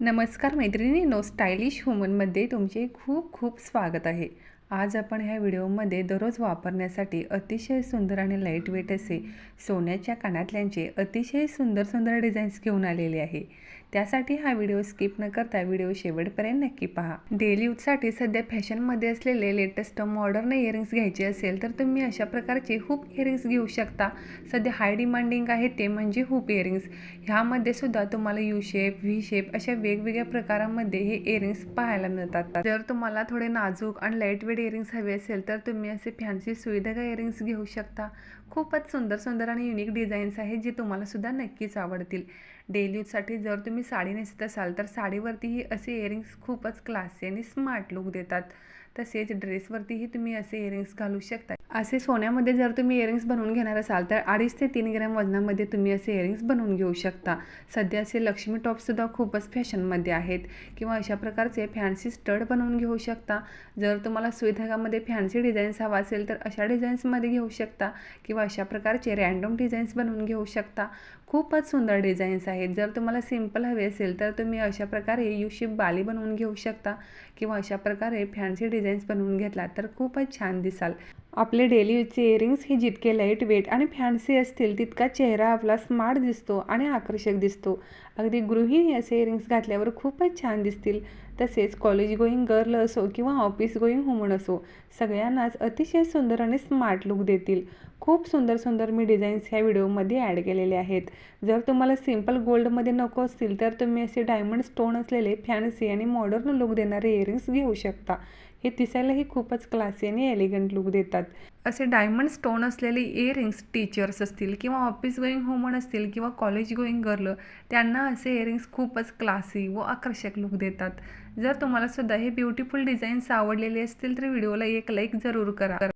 नमस्कार मैत्रिणी no stylish वुमनमध्ये तुमचे खूप खूप स्वागत आहे. आज आपण ह्या व्हिडिओमध्ये दररोज वापरण्यासाठी अतिशय सुंदर आणि लाइट वेट असे सोन्याच्या कानातल्यांचे अतिशय सुंदर सुंदर डिझाईन्स घेऊन आलेले आहे. त्यासाठी हा व्हिडिओ स्किप न करता व्हिडिओ शेवटपर्यंत नक्की पहा. डेली यूजसाठी सध्या फॅशनमध्ये असलेले लेटेस्ट मॉडर्न इयरिंग्स घ्यायचे असेल तर तुम्ही अशा प्रकारचे हुप इयरिंग्स घेऊ शकता. सध्या हाय डिमांडिंग आहे ते म्हणजे हुप इयरिंग्स ह्यामध्ये सुद्धा तुम्हाला यू शेप व्ही शेप अशा वेगवेगळ्या प्रकारांमध्ये हे इयरिंग्स पाहायला मिळतात. जर तुम्हाला थोडे नाजूक आणि लाइट वेट इयरिंग्स हवे असेल तर तुम्ही असे फॅन्सी सुविधा इयरिंग्स घेऊ शकता? खूपच सुंदर सुंदर आणि युनिक डिझाईन्स आहेत जे तुम्हाला सुद्धा नक्कीच आवडतील. डेली यूजसाठी जर तुम्ही साडी नेसत असाल तर साडीवरतीही असे इयरिंग्स खूपच क्लासी आणि स्मार्ट लुक देतात. तसेच ड्रेसवरतीही तुम्ही असे इयरिंग्स घालू शकता. असे सोन्यामध्ये जर तुम्ही इयरिंग्स बनवून घेणार असाल तर अडीच ते तीन ग्रॅम वजनामध्ये तुम्ही असे इयरिंग्स बनवून घेऊ शकता. सध्या असे लक्ष्मी टॉपसुद्धा खूपच फॅशनमध्ये आहेत. किंवा अशा प्रकारचे फॅन्सी स्टड बनवून घेऊ शकता. जर तुम्हाला विभागामध्ये फॅन्सी डिझाईन्स हवा असेल तर अशा डिझाईन्समध्ये घेऊ शकता किंवा अशा प्रकारचे रॅन्डम डिझाईन्स बनवून घेऊ शकता. खूपच सुंदर डिझाईन्स आहेत. जर तुम्हाला सिंपल हवे असेल तर तुम्ही अशा प्रकारे युशिप बाली बनवून घेऊ शकता किंवा अशा प्रकारे फॅन्सी डिझाईन्स बनवून घेतला तर खूपच छान दिसाल. आपले डेली यूजचे इयरिंग्स हे जितके लाइट वेट आणि फॅन्सी असतील तितका चेहरा आपला स्मार्ट दिसतो आणि आकर्षक दिसतो. अगदी गृहिणी असे इयरिंग्स घातल्यावर खूपच छान दिसतील. तसेच कॉलेज गोईंग गर्ल असो किंवा ऑफिस गोईंग वुमन असो सगळ्यांनाच अतिशय सुंदर आणि स्मार्ट लुक देतील. खूप सुंदर सुंदर मी डिझाईन्स ह्या व्हिडिओमध्ये ॲड केलेले आहेत. जर तुम्हाला सिंपल गोल्डमध्ये नको असतील तर तुम्ही असे डायमंड स्टोन असलेले फॅन्सी आणि मॉडर्न लुक देणारे इयरिंग्स घेऊ शकता. हे दिसायलाही खूपच क्लासी आणि एलिगंट लुक देतात. असे डायमंड स्टोन असलेले इयरिंग्स टीचर्स असतील किंवा ऑफिस गोईंग वुमन असतील किंवा कॉलेज गोईंग गर्ल त्यांना असे इयरिंग्स खूपच क्लासी व आकर्षक लुक देतात. जर तुम्हाला सुद्धा हे ब्युटिफुल डिझाईन्स आवडलेले असतील तर व्हिडिओला एक लाईक जरूर करा.